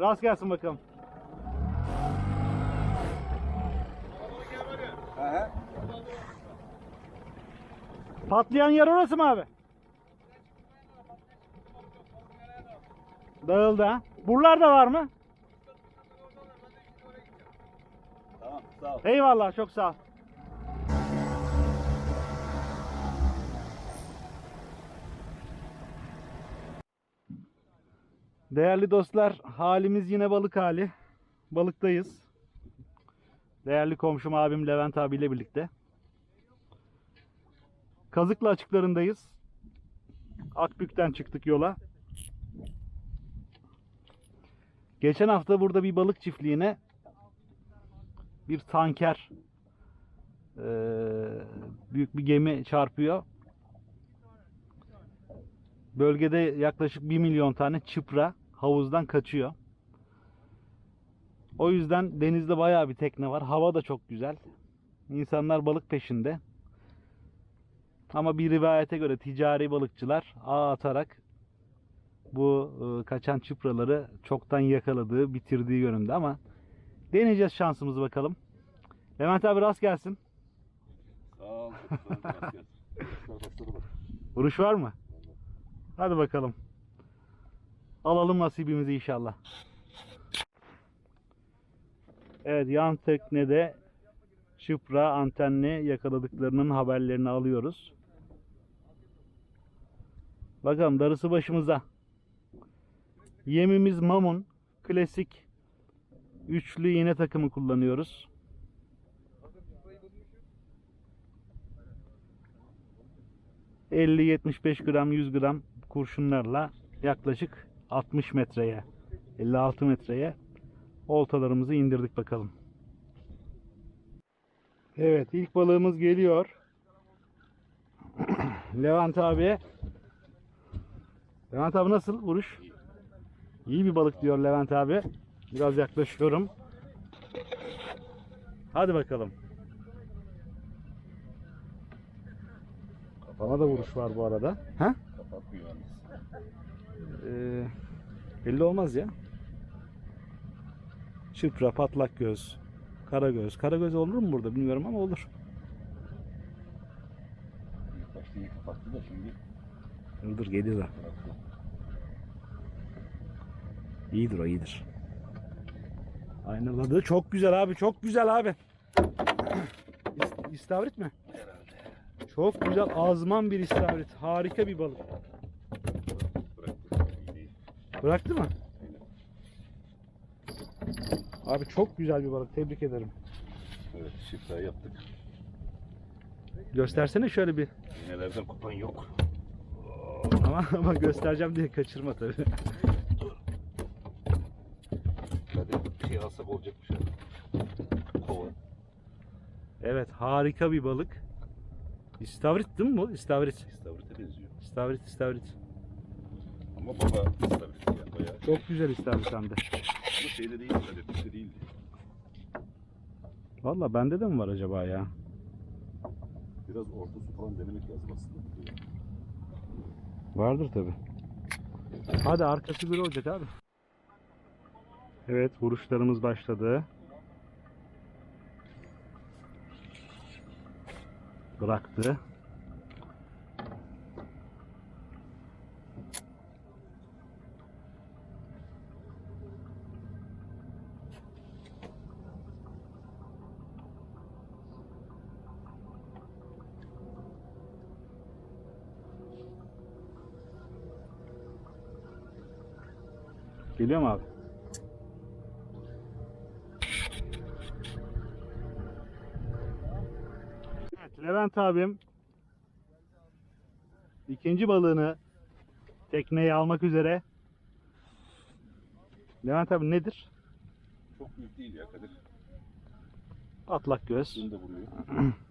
Rast gelsin bakalım. Aha. Patlayan yer orası mı abi? Dağıldı ha. Buralar da var mı? Tamam sağ ol. Eyvallah çok sağ ol. Değerli dostlar, halimiz yine balık hali. Balıktayız. Değerli komşum abim Levent abiyle birlikte. Kazıklı açıklarındayız. Akbük'ten çıktık yola. Geçen hafta burada bir balık çiftliğine bir tanker eee, büyük bir gemi çarpıyor. Bölgede yaklaşık 1 milyon tane çıpra havuzdan kaçıyor. O yüzden denizde bayağı bir tekne var. Hava da çok güzel. İnsanlar balık peşinde. Ama bir rivayete göre ticari balıkçılar ağ atarak bu e, kaçan çıpraları çoktan yakaladığı, bitirdiği yönünde ama deneyeceğiz şansımızı bakalım. Levent abi rast gelsin. Sağ ol. Vuruş var mı? Hadi bakalım. Alalım nasibimizi inşallah. Evet yan teknede çıpra antenli yakaladıklarının haberlerini alıyoruz. Bakalım darısı başımıza. Yemimiz mamun. Klasik üçlü iğne takımı kullanıyoruz. ...50-75 gram 100 gram kurşunlarla yaklaşık 60 metreye 56 metreye oltalarımızı indirdik bakalım. Evet ilk balığımız geliyor. Levent abi. Levent abi nasıl vuruş? İyi bir balık diyor Levent abi. Biraz yaklaşıyorum. Hadi bakalım. Kafana da vuruş var bu arada. Ha? Kapatmıyor Ee, belli olmaz ya. Çıpra, patlak göz, kara göz. Kara göz olur mu burada bilmiyorum ama olur. İyi kapattı da şimdi Dur dur gelir. İyidir o iyidir. Aynaladı. Çok güzel abi çok güzel abi. İst- İstavrit mi? Herhalde. Çok güzel azman bir istavrit. Harika bir balık. Bıraktı. Mı? Abi çok güzel bir balık. Tebrik ederim. Evet şifre yaptık. Göstersene şöyle bir. İğnelerden kopan yok. Ama, ama göstereceğim diye kaçırma tabii. Hadi şey alsak olacakmış. Kova. Evet harika bir balık. İstavrit değil mi bu? İstavrit. İstavrite benziyor. İstavrit, istavrit. Ama baba istavrit ya. Çok güzel istavrit hem de. Bu şeyde değil, gazetede değildi. Valla bende de mi var acaba ya? Biraz orta su falan denemek lazım aslında. Vardır tabi. Hadi arkası bir olacak abi. Evet vuruşlarımız başladı. Bıraktı. Geliyor mu abi? Evet Levent abim ikinci balığını tekneye almak üzere. Levent abi nedir? Çok büyük değil ya Kadir. Atlak göz. Suyunu da vuruyor.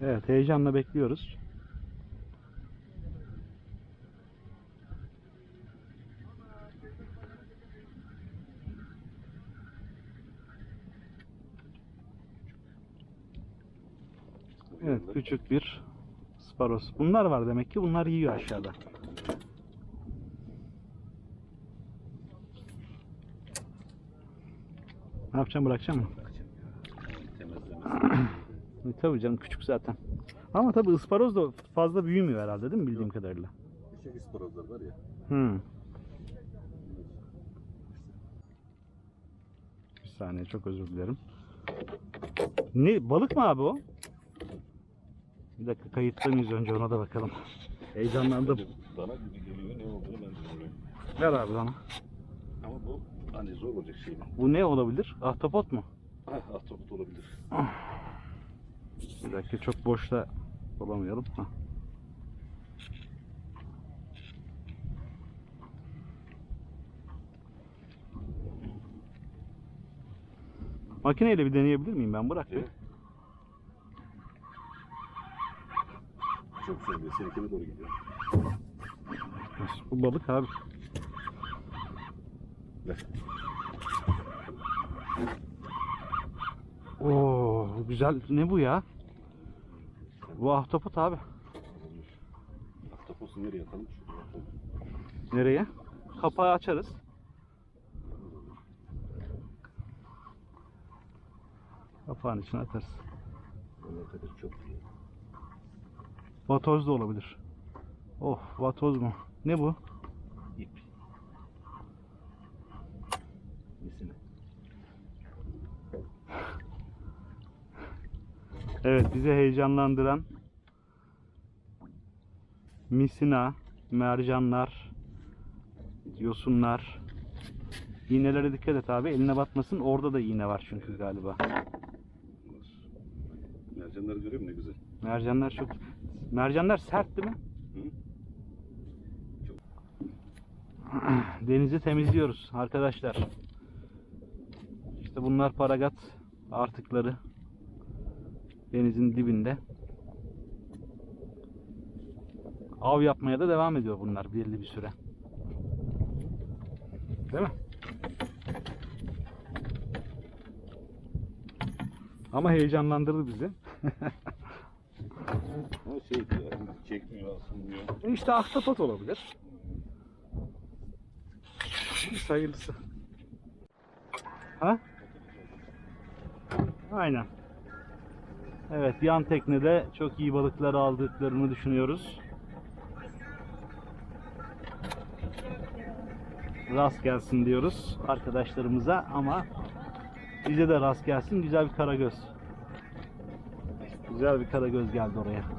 Evet heyecanla bekliyoruz. Evet küçük bir sparos. Bunlar var demek ki bunlar yiyor aşağıda. Ne yapacağım bırakacağım mı? Tabii canım küçük zaten. Ama tabii ısparoz da fazla büyümüyor herhalde değil mi bildiğim Yok. kadarıyla? Küçük isparozlar var ya. Hmm. Bir saniye çok özür dilerim. Ne balık mı abi o? Bir dakika kayıtta mıyız önce ona da bakalım. Heyecanlandım. Dana gibi geliyor. Ne olduğunu ben bilmiyorum. Ver abi bana. Ama bu hani zor olacak şey? Bu ne olabilir? Ahtapot mu? Ah, ahtapot olabilir. Bir dakika çok boşta olamayalım. Hah. Makineyle bir deneyebilir miyim ben? Bırak bir. Evet. Çok seviyor. Seninkine doğru gidiyor. Bu balık abi. Ver. Oo güzel. Ne bu ya? Bu ahtapot abi. Ahtapotu nereye atalım? Nereye? Kapağı açarız. Kapağın içine atarız. Çok. Vatoz da olabilir. Oh vatoz mu? Ne bu? Evet bizi heyecanlandıran misina, mercanlar, yosunlar. İğnelere dikkat et abi. Eline batmasın. Orada da iğne var çünkü galiba. Mercanları görüyor musun ne güzel? Mercanlar çok... Mercanlar sert değil mi? Hı? Denizi temizliyoruz arkadaşlar. İşte bunlar paragat artıkları. Denizin dibinde. Av yapmaya da devam ediyor bunlar belli bir süre. Değil mi? Ama heyecanlandırdı bizi. Ama şey ya, çekmiyor, asılmıyor. işte ahtapot olabilir. Sayılısı. Ha? Aynen. Evet yan teknede çok iyi balıklar aldıklarını düşünüyoruz. Rast gelsin diyoruz arkadaşlarımıza ama bize de rast gelsin güzel bir karagöz. Güzel bir karagöz geldi oraya.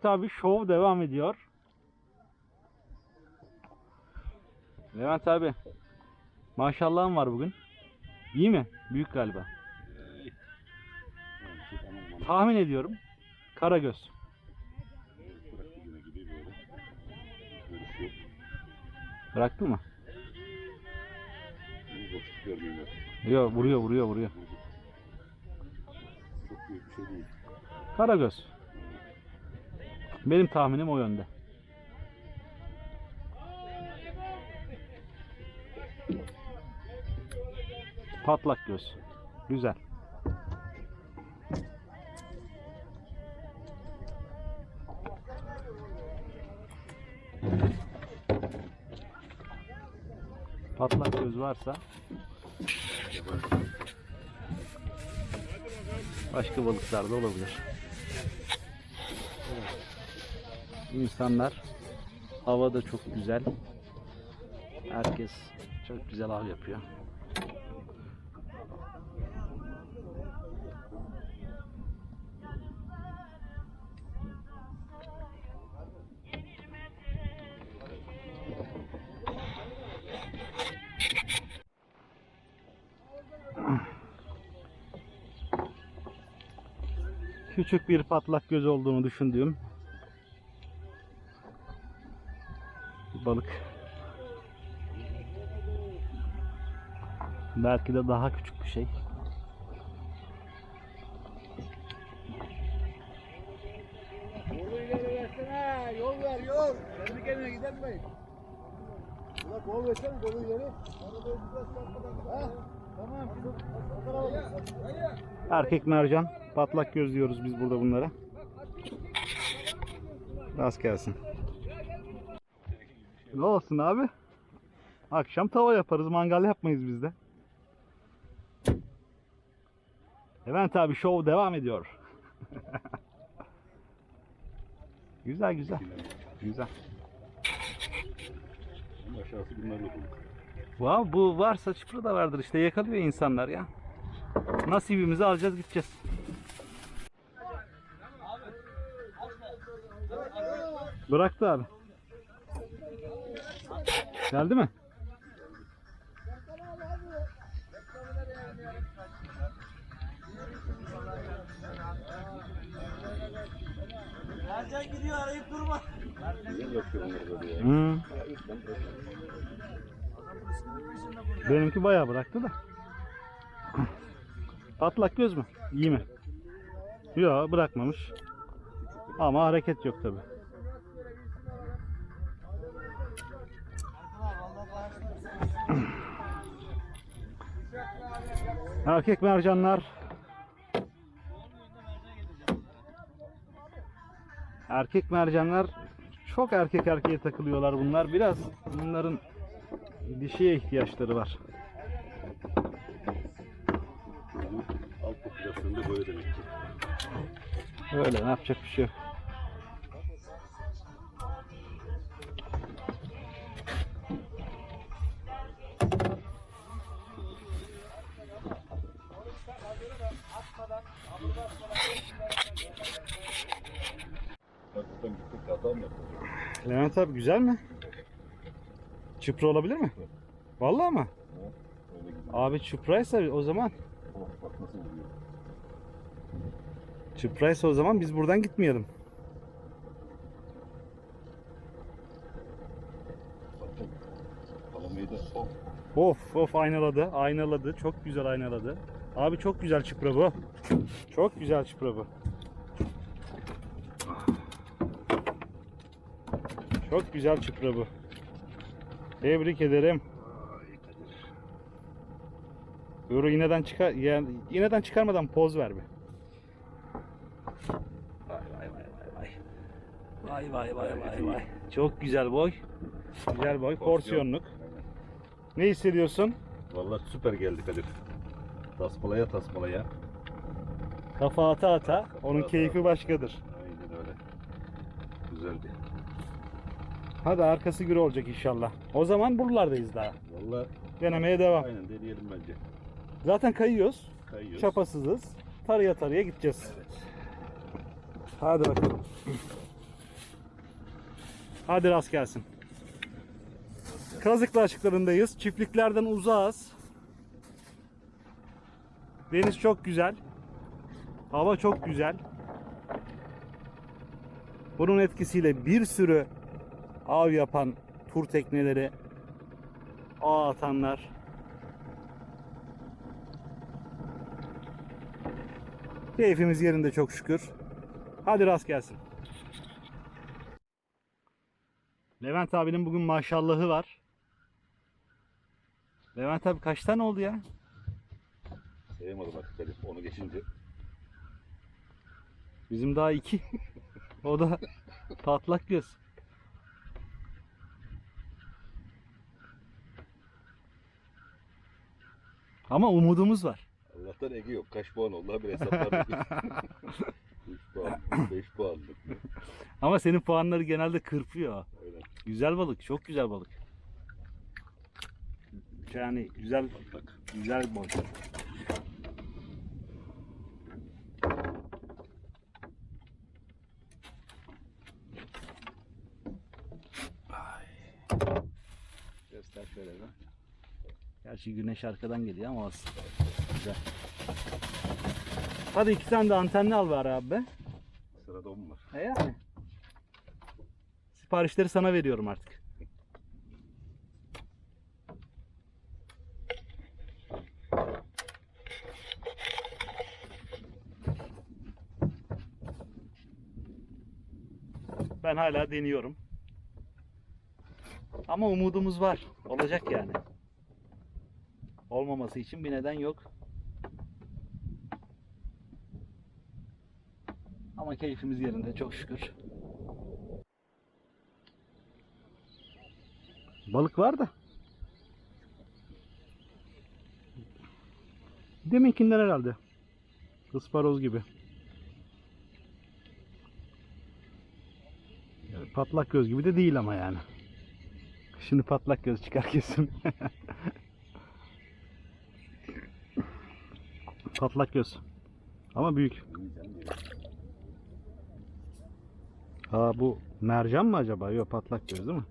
Evet abi şov devam ediyor. Levent abi maşallahın var bugün. İyi mi? Büyük galiba. Tahmin ediyorum. Karagöz. Bıraktı mı? Yok vuruyor vuruyor vuruyor. Karagöz. Benim tahminim o yönde. Patlak göz. Güzel. Patlak göz varsa başka balıklar da olabilir. İnsanlar hava da çok güzel. Herkes çok güzel av yapıyor. Küçük bir patlak göz olduğunu düşündüğüm balık. Belki de daha küçük bir şey. Yol ver yol. Kendi kendine gidemeyin. Ulan kol versene kolu ileri. Tamam. Erkek mercan. Patlak göz diyoruz biz burada bunlara. Rast gelsin. Ne olsun abi? Akşam tava yaparız. Mangal yapmayız biz de. Levent abi show devam ediyor. güzel güzel. Güzel. Aşağısı bunlarla. Wow, bu varsa çıpra da vardır işte yakalıyor insanlar ya. Nasibimizi alacağız gideceğiz. Bıraktı abi. Geldi mi? Yapıyor bunları böyle ya? Hı. Benimki bayağı bıraktı da. Patlak göz mü? İyi mi? Yok bırakmamış. Ama hareket yok tabi. Erkek mercanlar. Erkek mercanlar çok erkek erkeğe takılıyorlar bunlar. Biraz bunların dişiye ihtiyaçları var. Alt popülasyonda böyle demek ki. Öyle ne yapacak bir şey yok. Levent abi güzel mi? Çıpra olabilir mi? Vallahi mı? Öyle gidiyor. Abi çıpraysa o zaman Oh, bak nasıl vuruyor. çıpraysa o zaman biz buradan gitmeyelim. Oh. Of of aynaladı. Aynaladı. Çok güzel aynaladı. Abi çok güzel çıpra bu. Çok güzel çıpra bu. Çok güzel çıpra bu. Tebrik ederim. Yoru iğneden çıkar yani iğneden çıkarmadan poz ver bir. Vay vay vay vay vay. Vay vay vay vay vay. Çok güzel boy. Güzel boy. Porsiyonluk. Ne hissediyorsun? Vallahi süper geldi Kadir. Tasmalaya tasmalaya. Kafa ata ata. Onun ata. keyfi başkadır. Aynen öyle. Güzeldi. Hadi arkası gür olacak inşallah. O zaman buralardayız daha. Vallahi Denemeye devam. aynen deneyelim bence. Zaten kayıyoruz. Kayıyoruz. Çapasızız. Tarıya tarıya gideceğiz. Hadi bakalım. Hadi rast gelsin. Kazıklı açıklarındayız. Çiftliklerden uzağız. Deniz çok güzel. Hava çok güzel. Bunun etkisiyle bir sürü av yapan tur tekneleri, ağ atanlar, Keyfimiz yerinde çok şükür. Hadi rast gelsin. Levent abinin bugün maşallahı var. Levent abi kaç tane oldu ya? Sayamadım artık Kadir. Onu geçince. Bizim daha iki. o da patlak göz. Ama umudumuz var. Allah'tan Ege yok. Kaç puan oldu? Habire hesaplar. 3 puan, 5 puanlık. Ama senin puanları genelde kırpıyor. Öyle. Güzel balık, çok güzel balık. Yani güzel Patlak. güzel boy. Göster şöyle bir. Gerçi güneş arkadan geliyor ama olsun. Güzel. Hadi iki tane de antenli al bari abi be. Sırada o mu var? E yani. Siparişleri sana veriyorum artık. Ben hala deniyorum. Ama umudumuz var. Olacak yani. Olmaması için bir neden yok. Ama keyfimiz yerinde çok şükür. Balık var da. Deminkinden herhalde. Isparoz gibi. Yani Patlak göz gibi de değil ama yani. Şimdi patlak göz çıkar kesin. patlak göz. Ama büyük. Ha bu mercan mı acaba? Yok patlak göz değil mi?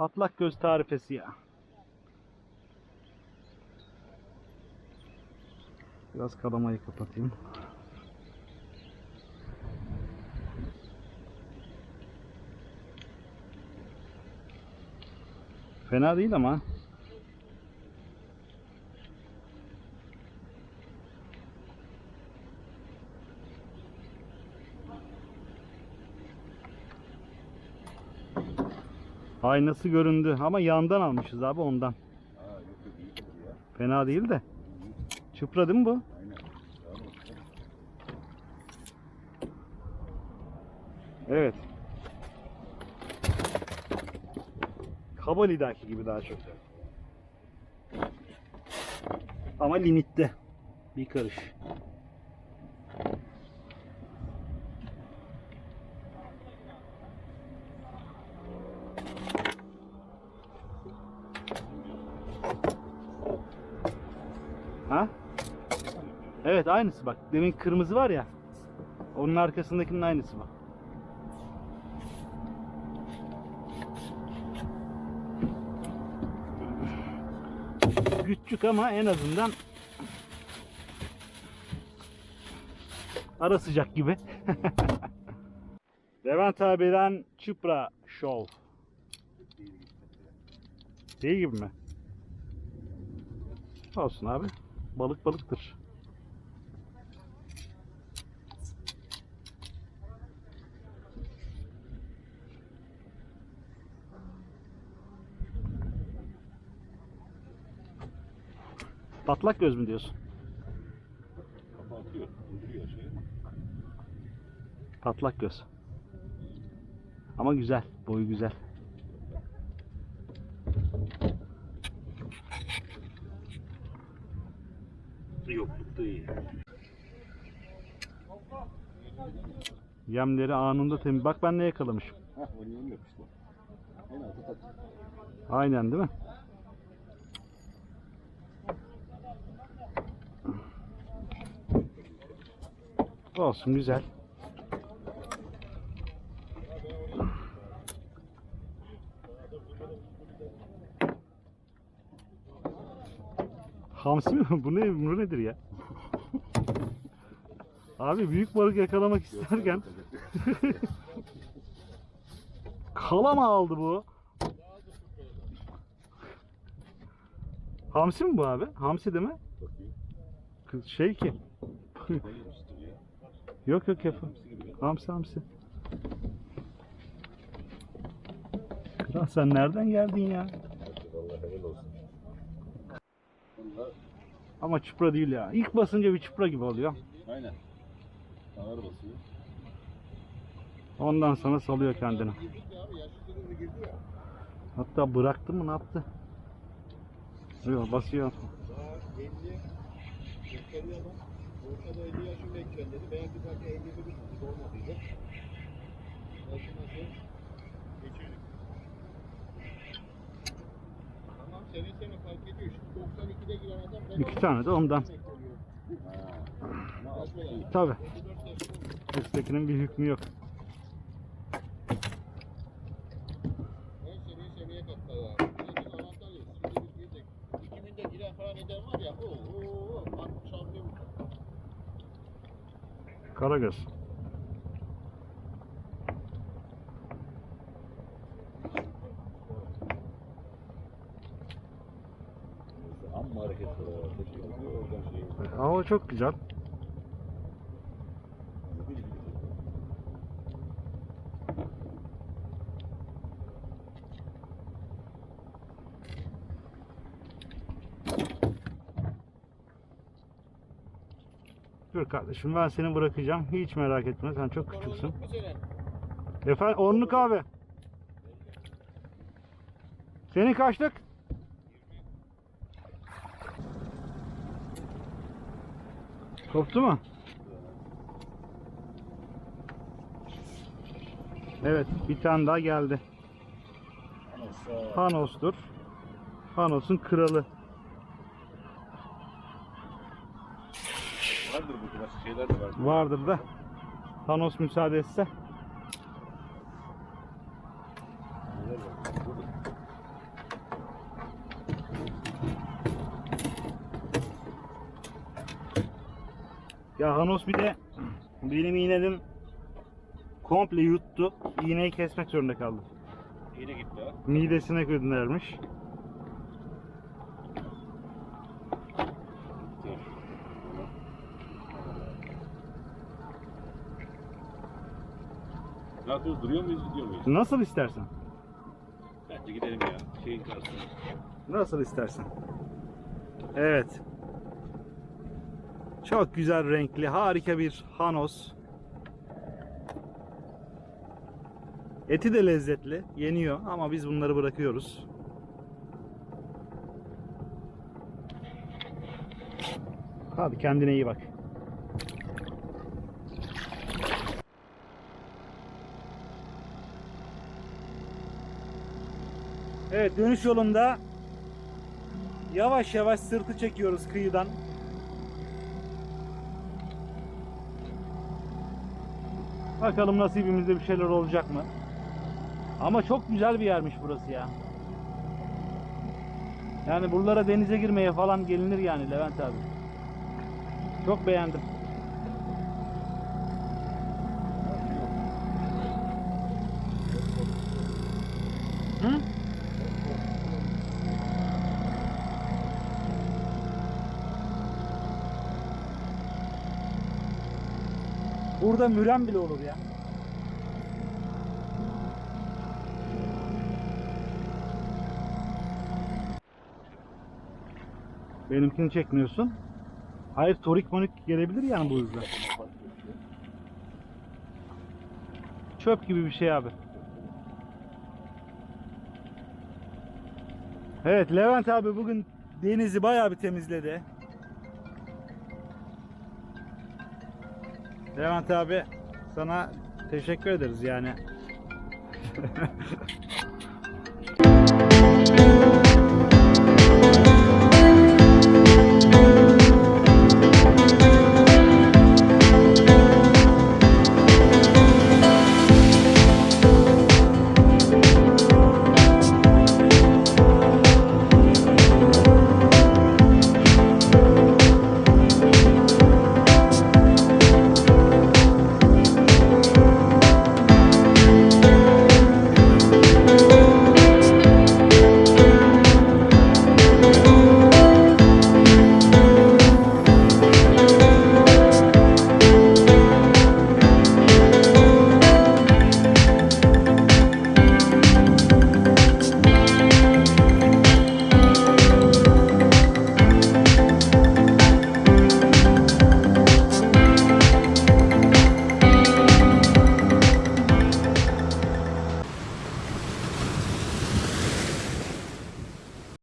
Patlak göz tarifesi ya. Biraz kalamayı kapatayım. Fena değil ama. Aynası göründü ama yandan almışız abi ondan. Fena değil de. Çıpra değil mi bu? Evet. Kaba lidaki gibi daha çok. Ama limitte. Bir karış. Ha? Evet aynısı bak. Demin kırmızı var ya. Onun arkasındakinin aynısı bak. Küçük ama en azından ara sıcak gibi. Levent abiden Çupra Show. Değil gibi mi? Olsun abi. Balık balıktır. Patlak göz mü diyorsun? Kafa atıyor. İndiriyor şey. Patlak göz. Ama güzel. Boyu güzel. Yoklukta iyi. Yemleri anında temiz. Bak ben ne yakalamışım. En altı tat. Aynen değil mi? Olsun güzel. Hamsi mi? Bu ne? Bu nedir ya? Abi büyük balık yakalamak isterken kalama aldı bu. Hamsi mi bu abi? Hamsi değil mi? Şey ki. Yok yok yapın. Hamsi. Hamsi. Kral sen nereden geldin ya? Hadi vallahi helal olsun. Vallahi Ama çupra değil ya. İlk basınca bir çupra gibi oluyor. aynen. Ağır basıyor. Ondan sonra salıyor kendini. Hatta bıraktı mı ne yaptı? Yok basıyor. Daha 50 gösteriyor adam. Ortada 50 yaşında ekeceksin dedi. Beğendi belki 51 buçuk olmadıydı. Yaşı nasıl? Geçelim. Tamam sene sene fark ediyor. Şimdi 92'de giren adam ben İki tane de ondan. Tabi. 34 yaşında oldu. Üsttekinin bir hükmü yok. ya. Denizin Antalya'sı. Şimdi biz girdik. 2000'de giren falan eden var ya. Oo, oo, farklı şampiyon. Karagöz. Oradan şey. Hava çok güzel. Dur kardeşim ben seni bırakacağım. Hiç merak etme sen çok küçüksün. Efendim onluk abi. Senin kaçlık? Koptu mu? Evet bir tane daha geldi. Hanos'tur. Hanos'un kralı. Vardır bu tür başka şeyler de var. Vardır da. Hanos müsaade etse. Burada. Ya Hanos bir de benim iğnedim komple yuttu. İğneyi kesmek zorunda kaldım. Yine gitti ha. Midesine göndermiş. Yapıyoruz? Duruyor muyuz, gidiyor muyuz? Nasıl istersen. Bence gidelim ya. Şeyin karşısına. Nasıl istersen. Evet. Çok güzel renkli, harika bir Hanos. Eti de lezzetli, yeniyor ama biz bunları bırakıyoruz. Hadi kendine iyi bak. Evet dönüş yolunda yavaş yavaş sırtı çekiyoruz kıyıdan. Bakalım nasibimizde bir şeyler olacak mı? Ama çok güzel bir yermiş burası ya. Yani buralara denize girmeye falan gelinir yani Levent abi. Çok beğendim. Burada müren bile olur ya. Benimkini çekmiyorsun. Hayır torik monik gelebilir yani bu hızla. Çöp gibi bir şey abi. Evet Levent abi bugün denizi bayağı bir temizledi. Levent abi sana teşekkür ederiz yani.